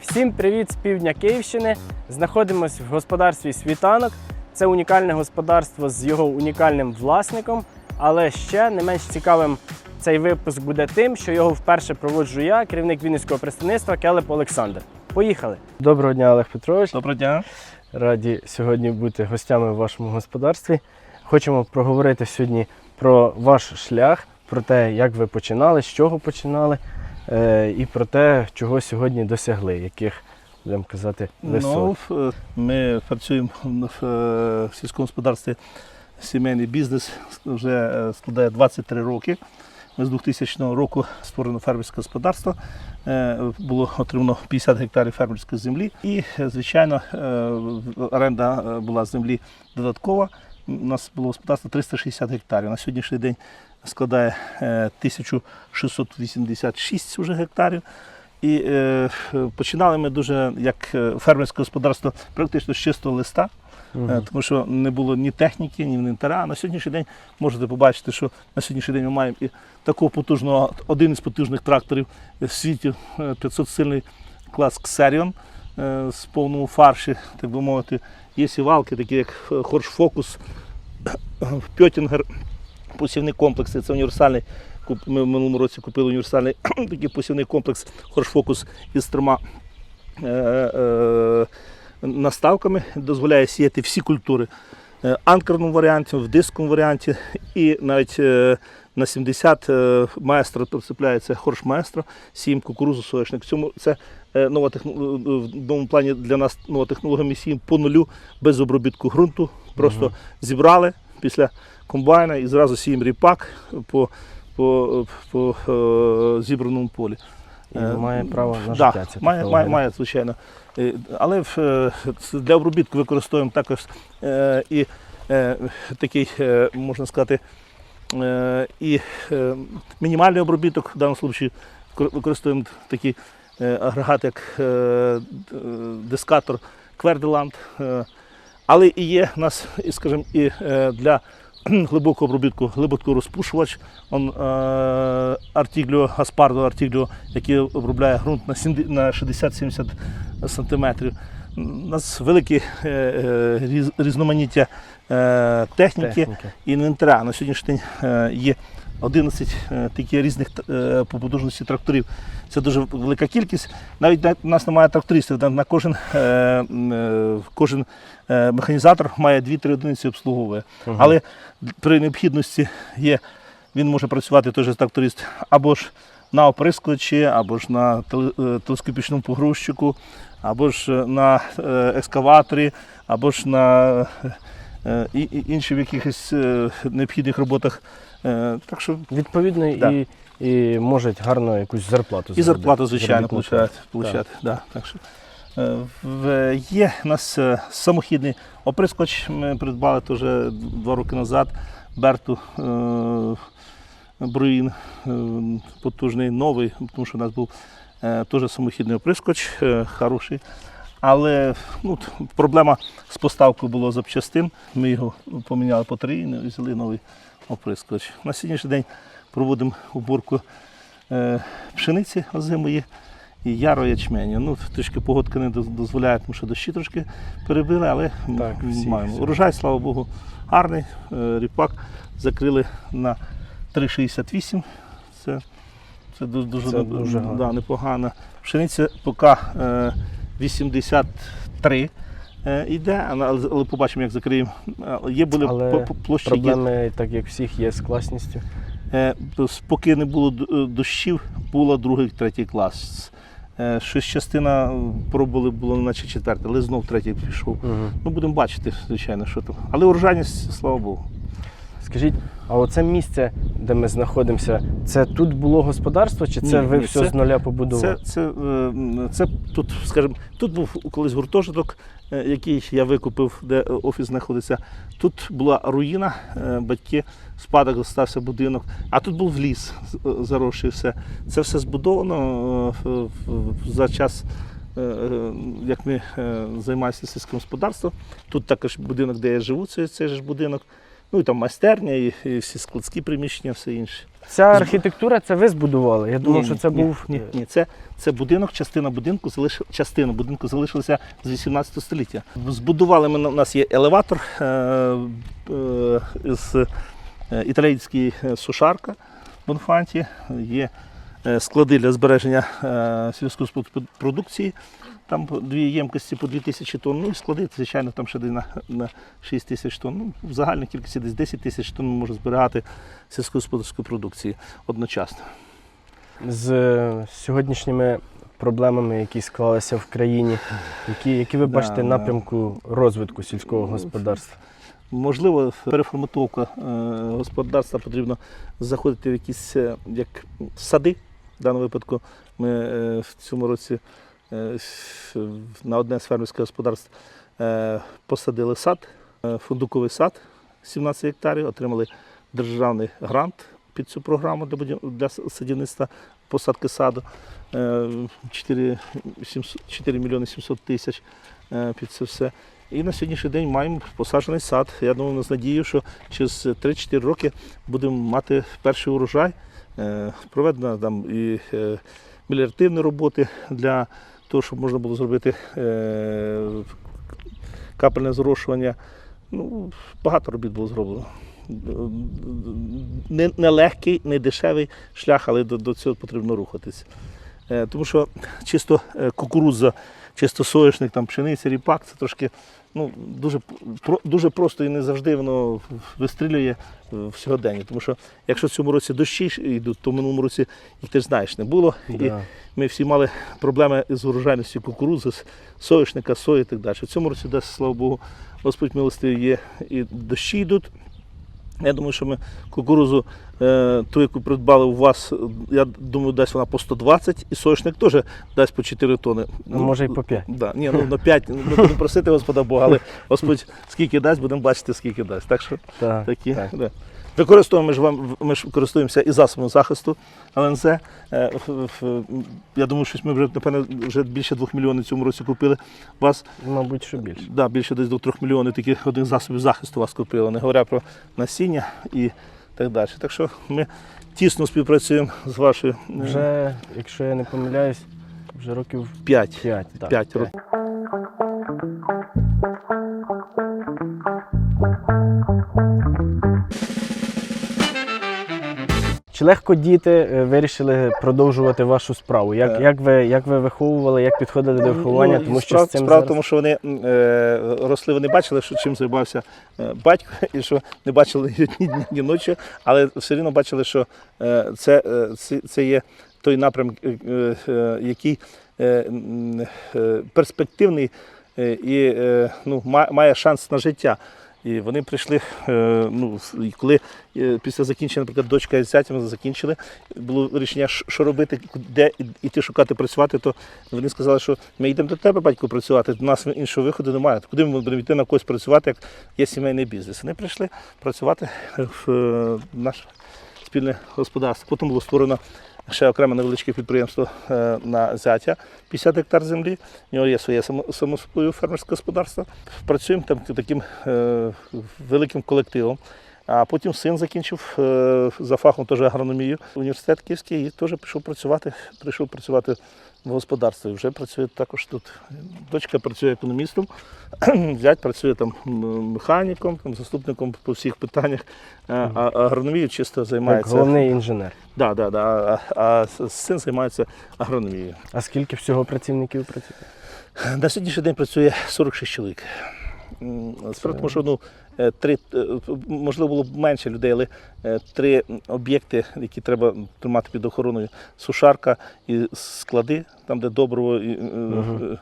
Всім привіт з півдня Київщини. Знаходимось в господарстві Світанок. Це унікальне господарство з його унікальним власником. Але ще не менш цікавим цей випуск буде тим, що його вперше проводжу я, керівник Вінницького представництва Келеп Олександр. Поїхали! Доброго дня, Олег Петрович. Доброго дня. Раді сьогодні бути гостями в вашому господарстві. Хочемо проговорити сьогодні про ваш шлях, про те, як ви починали, з чого починали, е, і про те, чого сьогодні досягли, яких, будемо казати, висот. Ну, ми працюємо в е, сільському господарстві. Сімейний бізнес вже е, складає 23 роки. З 2000 року створено фермерське господарство. Е, Було отримано 50 гектарів фермерської землі. І, звичайно, е, оренда е, була землі додаткова. У нас було господарство 360 гектарів. На сьогоднішній день складає е, 1686 вже гектарів. І починали ми дуже як фермерське господарство практично з чистого листа, Е, тому що не було ні техніки, ні інвентаря. А на сьогоднішній день можете побачити, що на сьогоднішній день ми маємо і такого потужного, один із потужних тракторів в світі, 500 сильний клас е, з повному фарші, так би мовити. Є сівалки, такі як Хорш Фокус, Пьотінгер, посівний комплекс. Це універсальний. Ми в минулому році купили універсальний такий посівний комплекс Хорш-Фокус із трьома е, е, наставками. Дозволяє сіяти всі культури. Е, Анкерному варіанті, в дисковому варіанті і навіть е, на 70 е, маестро прицепляється хорш маестро, сіємо кукурузу, соняшник. В цьому це нова техно- в новому плані для нас нова технологія. Ми сіємо по нулю без обробітку ґрунту. Просто Мгм. зібрали після комбайна і зразу сіємо ріпак по, по, по е, зібраному полі. І має право на да, життя. ця має, має, має, звичайно. Е, Але е, для обробітку використовуємо також е, і такий, можна сказати, і мінімальний обробіток, в даному випадку використовуємо такий агрегат, як дискатор Кверделанд. Але і є у нас, скажімо, і для глибокого обробітку глибоко розпушувач, он, е, Artiglio, Гаспардо Artiglio, який обробляє ґрунт на, на 60-70 сантиметрів. У нас велике е, різноманіття е, техніки Техніки. і інвентаря. На сьогоднішній день е, є 11 е, таких різних е, по потужності тракторів. Це дуже велика кількість. Навіть на- у нас немає трактористів. На, кожен, е, кожен механізатор має 2-3 одиниці обслуговує. Мгм. Але при необхідності є, він може працювати той же тракторист або ж на оприскувачі, або ж на телескопічному погрузчику, або ж на екскаваторі, або ж на і, і інші в якихось необхідних роботах. Е, Так що Відповідно, Да. і, і можуть гарно якусь зарплату і зарплату, звичайно, получають. Да, так що. е, в- Є у нас е, самохідний оприскоч, ми придбали теж два роки назад. Берту е, Бруїн, е, потужний, новий, тому що у нас був е, теж самохідний оприскоч, е, хороший. Але ну, проблема з поставкою була запчастин. Ми його поміняли по три і взяли новий оприскоч. На сьогоднішній день проводимо уборку е, пшениці озимої і яро ячменю. Ну, трішки погодка не дозволяє, тому що дощі трошки перебили, але Так, всі- маємо. всі. Урожай, слава Богу, гарний. Е, Ріпак закрили на 3,68. Це, це ду- дуже, Це дуже да, непогано. Пшениця поки е, 83 е, йде, але, але побачимо, як закриємо. Е, Є були Але площі. є. Проблеми, так як всіх, є з класністю. Е, Поки не було е, дощів, було другий, третій клас. Е, Щось частина е, пробували, було наче четверте, але знов третій пішов. Угу. Ну, будемо бачити, звичайно, що там. Але урожайність, слава Богу. Скажіть, а оце місце, де ми знаходимося, це тут було господарство, чи це Ні, ви ні, все це- з нуля побудували? Це, це, е, м, це тут, скажімо, тут був колись гуртожиток, е, який я викупив, де е, офіс знаходиться. Тут була руїна, е, батьки, спадок залишився будинок, а тут був ліс з- заросший все. Це все збудовано е, за час. е, е, Як ми е, займаємося сільським господарством, тут також будинок, де я живу, це цей ж будинок. Ну і там майстерня, і, і всі складські приміщення, все інше. Ця архітектура це ви збудували. Я думав, що це ні, був. Ні, ні, це, це будинок, частина будинку залиш... частина будинку залишилася з 18 століття. Збудували ми у нас є елеватор е, е, з е, італійської е, сушарка Бонфанті, є склади для збереження е, сільськогосподарської продукції. Там дві ємкості по 2000 тонн. Ну і склади, звичайно, там ще десь на, на 6 тисяч тонн. Ну, в загальній кількості десь 10 тисяч тонн може зберігати сільськогосподарської продукції одночасно. з е, сьогоднішніми проблемами, які склалися в країні, які, які ви бачите да. напрямку розвитку сільського господарства? Можливо, переформатовка е, господарства потрібно заходити в якісь е, як сади. В даному випадку ми е, в цьому році е, на одне з фермерських господарств е, посадили сад, фундуковий сад 17 гектарів, отримали державний грант під цю програму для, садівництва посадки саду. Е, 4, мільйони 700 тисяч під це все. І на сьогоднішній день маємо посаджений сад. Я думаю, з надією, що через 3-4 роки будемо мати перший урожай. Е, Проведено там і е, меліоративні роботи для того, щоб можна було зробити е, капельне зрошування. Ну, багато робіт було зроблено. Не, не дешевий шлях, але до, до цього потрібно рухатись. Тому що чисто кукурудза, чисто соняшник, там, пшениця, ріпак це трошки ну, дуже, про- дуже просто і не завжди воно вистрілює в сьогоденні. Тому що якщо в цьому році дощі йдуть, то в минулому році їх ти ж знаєш не було. І ми всі мали проблеми з урожайністю кукурудзи, соняшника, сої і так далі. В цьому році, де слава Богу, Господь милостивий є і дощі йдуть. Я думаю, що ми кукурузу, е, ту, яку придбали у вас, я думаю, дасть вона по 120, і соняшник теж дасть по 4 тони. Ну, може, і по 5. Да, ні, ну на 5. Ми будемо просити Господа Бога, але Господь скільки дасть, будемо бачити, скільки дасть. Так що Так, такі. так. Да. Використовуємо ми ж вам, ми ж користуємося і засобом захисту ЛНЗ. Е, Я думаю, що ми вже напевно вже більше 2 мільйонів цьому році купили вас. Мабуть, що більше. Да, більше десь до 3 мільйонів таких одних засобів захисту вас купили, не говоря про насіння і так далі. Так що ми тісно співпрацюємо з вашою е, Вже, якщо я не помиляюсь, вже років 5. 5. Так, П'ять років. Чи легко діти е, вирішили продовжувати вашу справу? Як, Е. як, ви, як ви виховували, як підходили до виховання? Ну, Тому що справа, з цим справа зараз... тому, що вони е, росли, вони бачили, що чим займався е, батько, і що не бачили ні дні, ні ночі, але все одно бачили, що е, це, це, це є той напрям, е, е, який е, е, перспективний і е, ну, має шанс на життя. І вони прийшли, е, ну, коли е, після закінчення, наприклад, дочка і зятя ми закінчили, було рішення, що робити, де іти шукати працювати, то вони сказали, що ми йдемо до тебе, батько, працювати, у нас іншого виходу немає. Куди ми будемо йти на когось працювати, як є сімейний бізнес. Вони прийшли працювати в е, наше спільне господарство. Потім було створено ще окреме невеличке підприємство е, на зятя, 50 гектар землі. У нього є своє само- фермерське господарство. Працюємо там таким е, великим колективом. А потім син закінчив е, за фахом теж агрономію. Університет Київський і теж пішов працювати, прийшов працювати в господарстві. Вже працює також тут. Дочка працює економістом, зять працює там механіком, там, заступником по всіх питаннях, а, агрономією чисто займається. головний інженер. Да, да, да, а, а син займається агрономією. А скільки всього працівників працює? На сьогоднішній день працює 46 чоловік. В тому, що ну, три, е, можливо, було б менше людей, але е, три об'єкти, які треба тримати під охороною: сушарка і склади, там, де добриво е, е, е,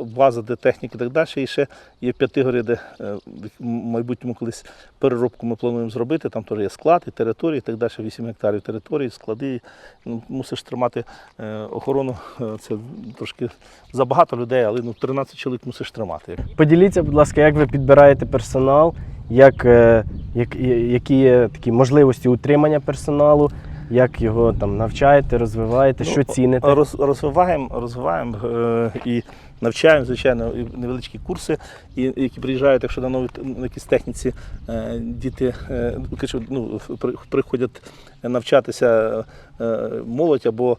база, де техніки і так далі. І ще є П'ятигорі, де е, в майбутньому колись переробку ми плануємо зробити. Там теж є склад і території, і так далі. 8 гектарів території, склади. Ну, мусиш тримати е, охорону. Е, Це трошки забагато людей, але ну, 13 чоловік мусиш тримати. Поділіться, будь ласка, як ви підбираєте персонал, як, е, як, які є такі можливості утримання персоналу, як його там навчаєте, розвиваєте, що Ну, ціните? Роз, розвиваємо, розвиваємо е, і навчаємо, звичайно, і невеличкі курси, і, які приїжджають, якщо на нові на якісь техніці е, діти е, ну, ну, при- приходять навчатися е, молодь або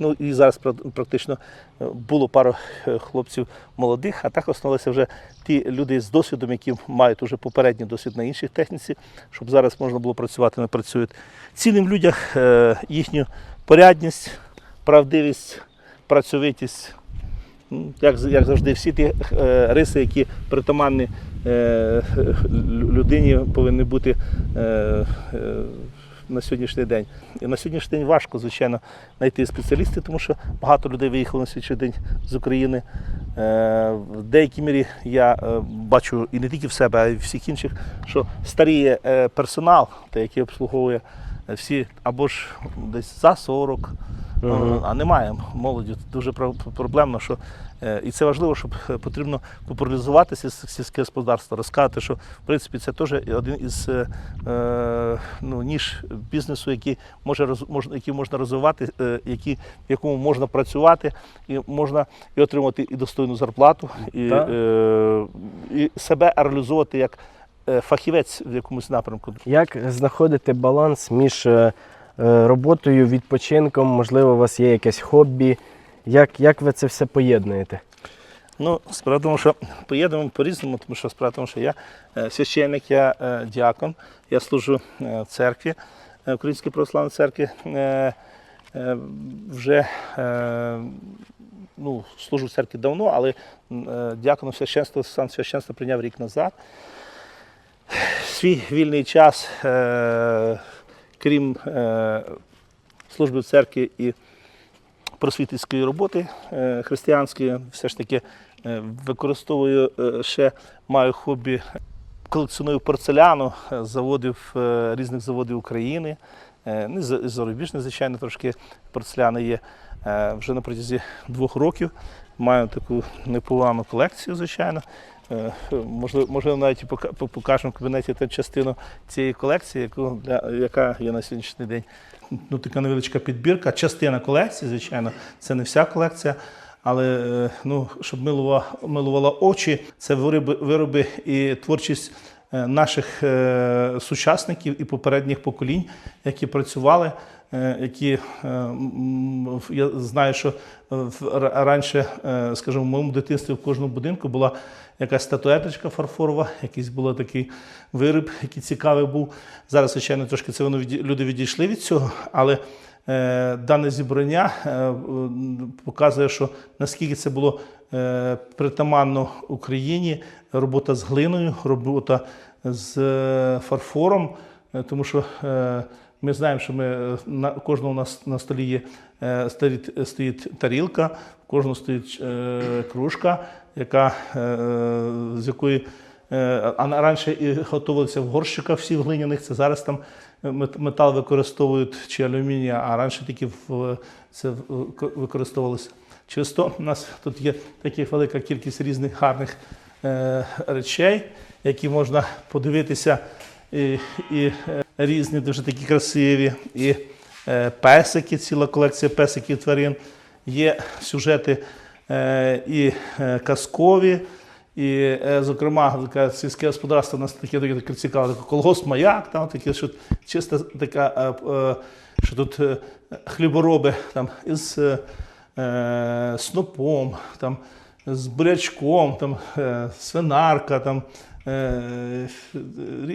ну і зараз практично е, було пару е, хлопців молодих, а так основалися вже ті люди з досвідом, які мають уже попередній досвід на іншій техніці, щоб зараз можна було працювати, вони працюють. Людях е, їхню порядність, правдивість, працьовитість. Ну, Як, як завжди, всі ті е, риси, які притаманні е, людині, повинні бути е, е, на сьогоднішній день. І на сьогоднішній день важко, звичайно, знайти спеціалістів, тому що багато людей виїхало на сьогоднішній день з України. Е, в деякій мірі я е, бачу і не тільки в себе, а й всіх інших, що старіє е, персонал, який обслуговує всі або ж десь за 40, Мгм. а немає молоді. Дуже проблемно, що е, і це важливо, щоб е, потрібно популяризувати сіль- сільське господарство, розказати, що в принципі це теж один із е, ну, ніж бізнесу, який може можна, який можна розвивати, які, в якому можна працювати, і можна і отримати і достойну зарплату, і, і себе реалізовувати як фахівець в якомусь напрямку. Як знаходити баланс між роботою, відпочинком? Можливо, у вас є якесь хобі? Як, як ви це все поєднуєте? Ну, справа в тому, що поїдемо по-різному, тому що справа тому, що я е, священник, я е, діакон, я служу е, в церкві, е, Українській православній церкві. Е, е, вже е, ну, служу в церкві давно, але е, священства, сам священство прийняв рік назад. Свій вільний час, е, крім е, служби в церкві і просвітницької роботи е, християнської, все ж таки е, використовую ще маю хобі колекціоную порцеляну заводів різних заводів України. Е, Ну, зарубіжне, звичайно, трошки порцеляни є. Вже на протязі двох років маю таку непогану колекцію, звичайно. Е, Можливо, можливо, навіть і по- покажемо в кабінеті ту частину цієї колекції, яку, для, яка є на сьогоднішній день. Ну, така невеличка підбірка, частина колекції, звичайно, це не вся колекція. Але е, ну, щоб милувала, милувала очі, це вироби, вироби і творчість е, наших сучасників і попередніх поколінь, які працювали, які я знаю, що раніше, скажімо, в моєму дитинстві в кожному будинку була якась статуеточка фарфорова, якийсь був такий виріб, який цікавий був. Зараз, звичайно, трошки це воно люди відійшли від цього, але е, дане зібрання е, показує, що наскільки це було е, притаманно Україні, робота з глиною, робота з е, фарфором, е, тому що е, ми знаємо, що ми, е, на кожного нас на столі є е, стоїть, стоїть тарілка, у кожного стоїть е, кружка, яка, е, з якої е, а раніше і готувалися в горщиках всі в глиняних. Це зараз там метал використовують чи алюміній, а раніше тільки в це в- використовувалося. Через то у нас тут є така велика кількість різних гарних е, речей, які можна подивитися, і, і е, різні дуже такі красиві, і е, песики, ціла колекція песиків тварин. Є сюжети е, і е, казкові, і, зокрема, сільське господарство у нас таке, таке, цікаве, колгосп маяк, там таке, що чисто така, що тут хлібороби там, із е, снопом, там, з бурячком, там, свинарка, там,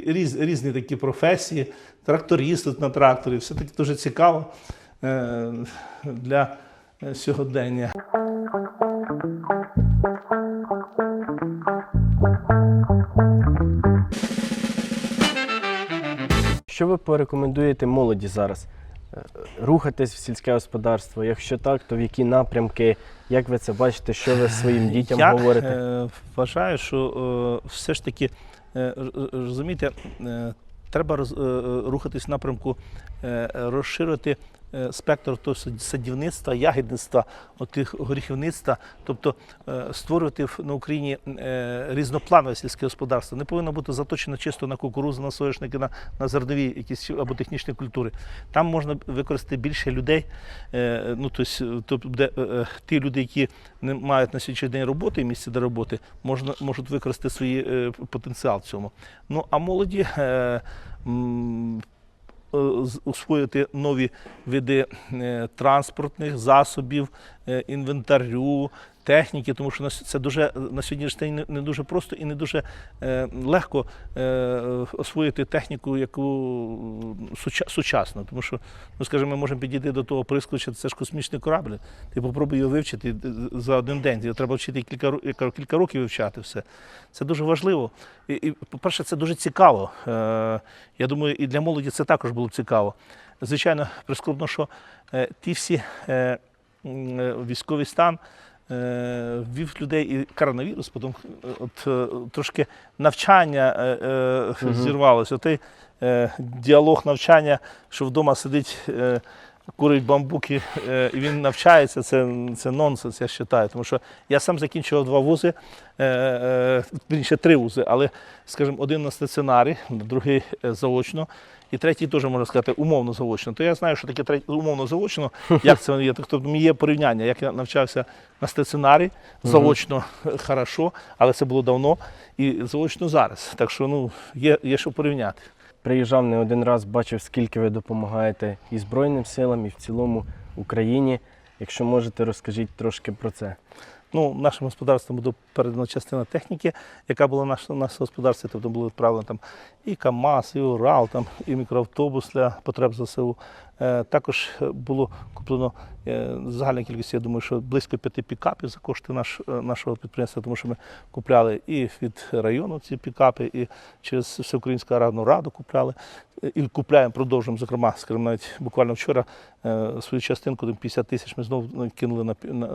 різ, різні такі професії, тракторист тут на тракторі, все таки дуже цікаво е, для е, сьогодення. Що ви порекомендуєте молоді зараз? Е, рухатись в сільське господарство? Якщо так, то в які напрямки? Як ви це бачите? Що ви своїм дітям Я говорите? Я вважаю, що е, все ж таки, е, розумієте, е, треба е, е, рухатись в напрямку, е, розширити е, спектр того сад- садівництва, ягідництва, отих горіхівництва, тобто е, створювати на Україні е, різнопланове сільське господарство. Не повинно бути заточено чисто на кукурузу, на соняшники, на, на зернові якісь або технічні культури. Там можна використати більше людей, е, ну тобто, де, е, е, ті люди, які не мають на сьогоднішній день роботи і місця до роботи, можна, можуть використати свій е, потенціал в цьому. Ну а молоді е, освоїти нові види е, транспортних засобів, е, інвентарю. Техніки, тому що це дуже на сьогоднішній день не- дуже просто і не дуже е, легко е, освоїти техніку, яку суча- сучасну. Тому що, ну скажімо, ми можемо підійти до того прискоча, це ж космічний корабль. Ти попробуй його вивчити е, за один день. Його треба вчити кілька, кілька років вивчати все. Це дуже важливо. І, і по-перше, це дуже цікаво. Я думаю, і для молоді це також було б цікаво. Звичайно, прискорбно, що ті всі військовий стан. Е, Ввів людей і коронавірус, потім е, от е, трошки навчання зірвалося. Той діалог навчання, що вдома сидить, курить бамбуки, е, і він навчається, це, це нонсенс, я вважаю. Тому що я сам закінчував два вузи, е, е, три вузи, але, скажімо, один на стаціонарі, другий е, заочно. І третій теж можна сказати умовно заочно. То я знаю, що таке третій, умовно заочно, як це є. Тобто є порівняння, як я навчався на стаціонарі, заочно хорошо, але це було давно, і заочно зараз. Так що ну, є, є що порівняти. Приїжджав не один раз, бачив, скільки ви допомагаєте і Збройним силам, і в цілому Україні. Якщо можете, розкажіть трошки про це. Ну, нашим господарством буде передана частина техніки, яка була в наш- в господарстві. Тобто були відправлені там і КАМАЗ, і Урал, там, і мікроавтобус для потреб ЗСУ. Е, також е, було куплено е, загальна кількість, я думаю, що близько п'яти пікапів за кошти наш, нашого підприємства, тому що ми купляли і від району ці пікапи, і через Всеукраїнську аграрну раду купляли. І купляємо, продовжуємо, зокрема, скажімо, навіть буквально вчора свою частинку, там 50 тисяч ми знову кинули на, на,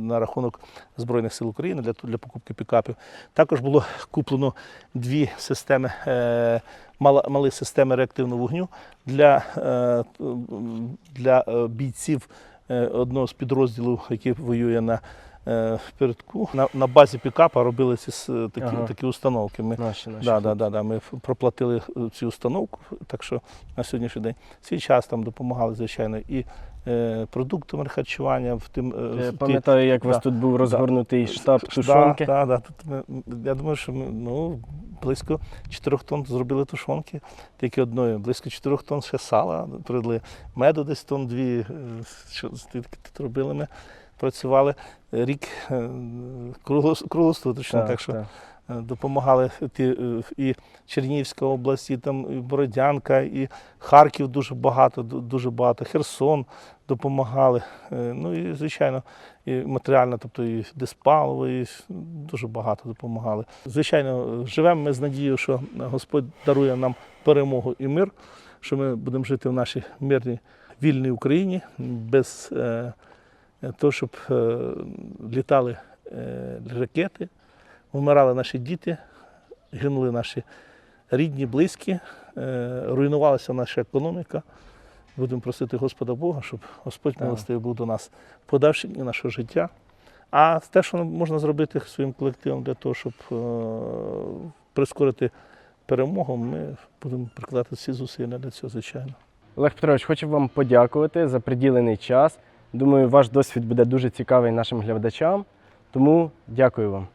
на рахунок Збройних сил України для, для покупки пікапів. Також було куплено дві системи, мали системи реактивного вогню для, е, для е, бійців е, одного з підрозділів, який воює на передку. На, на базі пікапа робили ці такі, Ага. такі установки. Ми Наші, наші. Да, да, да, да. Ми проплатили цю установку, так що на сьогоднішній день свій час там допомагали, звичайно, і продуктами харчування в тим. е, Я пам'ятаю, як у вас тут був розгорнутий штаб тушонки. Да, да, тут ми, я думаю, що ми ну, близько 4 тонн зробили тушонки, тільки одною, близько 4 тонн ще сала придли, меду десь тонн дві, е, що тут робили ми. Працювали рік е, круглос- круглосуточно, так, що так. Е, допомагали ті, е, і Чернігівська область, і там і Бородянка, і Харків дуже багато, дуже багато, Херсон допомагали. Е, Ну і, звичайно, і матеріально, тобто і диспаливо, і дуже багато допомагали. Звичайно, живемо ми з надією, що Господь дарує нам перемогу і мир, що ми будемо жити в нашій мирній вільній Україні без е, того, щоб е, літали ракети вмирали наші діти, гинули наші рідні, близькі, руйнувалася наша економіка. Будемо просити Господа Бога, щоб Господь милостивий був до нас в подальшенні нашого життя. А те, що можна зробити своїм колективом для того, щоб е, прискорити перемогу, ми будемо прикладати всі зусилля для цього, звичайно. Олег Петрович, хочу вам подякувати за приділений час. Думаю, ваш досвід буде дуже цікавий нашим глядачам. Тому дякую вам.